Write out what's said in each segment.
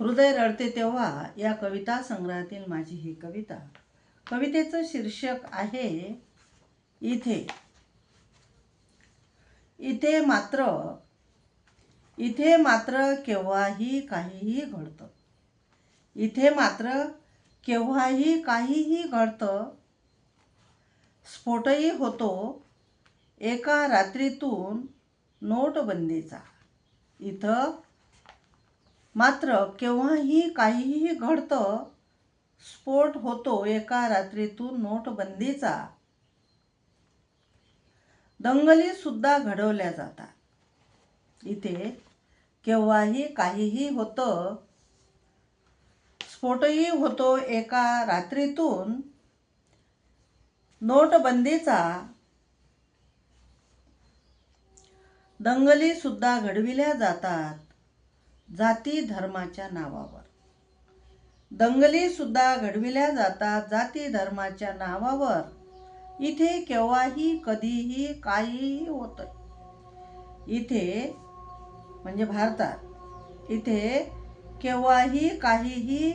हृदय रडते तेव्हा या कविता संग्रहातील माझी ही कविता. कवितेचं शीर्षक आहे इथे. इथे मात्र इथे मात्र केव्हाही काहीही घडतं. इथे मात्र केव्हाही काहीही घडतं. स्फोटही होतो एका रात्रीतून नोटबंदीचा. इथं मात्र केव्हाही काहीही घडतं स्फोट होतो एका रात्रीतून नोटबंदीचा. दंगलीसुद्धा घडवल्या जातात. इथे केव्हाही काहीही होतं स्फोटही होतो एका रात्रीतून नोटबंदीचा. दंगलीसुद्धा घडविल्या जातात. जाती धर्माच्या नावावर. दंगली सुद्धा घडविल्या जातात जाती धर्माच्या नावावर. इथे केव्हाही कधीही काहीही होतं इथे म्हणजे भारतात इथे केव्हाही काहीही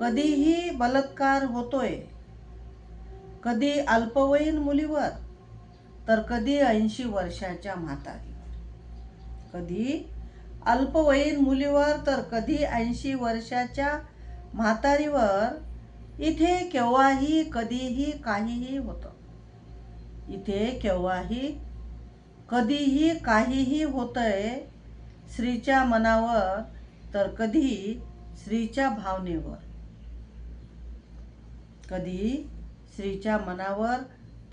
कधीही बलात्कार होतोय. कधी अल्पवयीन मुलीवर तर कधी ऐंशी वर्षाच्या म्हातारीवर. कधी अल्पवयीन मुलीवर तर कधी ऐंशी वर्षाच्या म्हातारीवर इथे केव्हाही कधीही काहीही होतं. इथे केव्हाही कधीही काहीही होतंय स्त्रीच्या मनावर तर कधी स्त्रीच्या भावनेवर. कधी स्त्रीच्या मनावर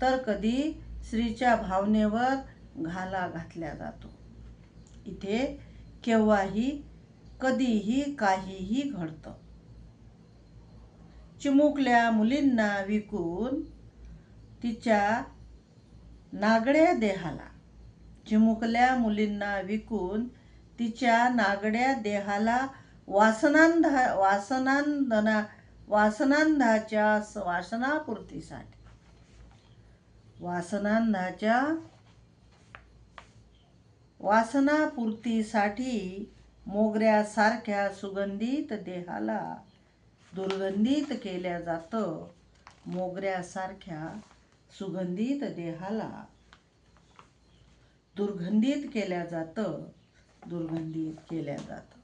तर कधी स्त्रीच्या भावनेवर घाला घातल्या जातो. इथे केव्हाही कधीही काहीही घडतं. चिमुकल्या मुलींना विकून तिच्या नागड्या देहाला. चिमुकल्या मुलींना विकून तिच्या नागड्या देहाला वासनांधा वासनांदना वासनांधाच्या वासनापूर्तीसाठी. वासनांधाच्या वासनापूर्तीसाठी मोगऱ्यासारख्या सुगंधित देहाला दुर्गंधित केल्या जातं. मोगऱ्यासारख्या सुगंधित देहाला दुर्गंधित केल्या जातं. दुर्गंधित केल्या जातं.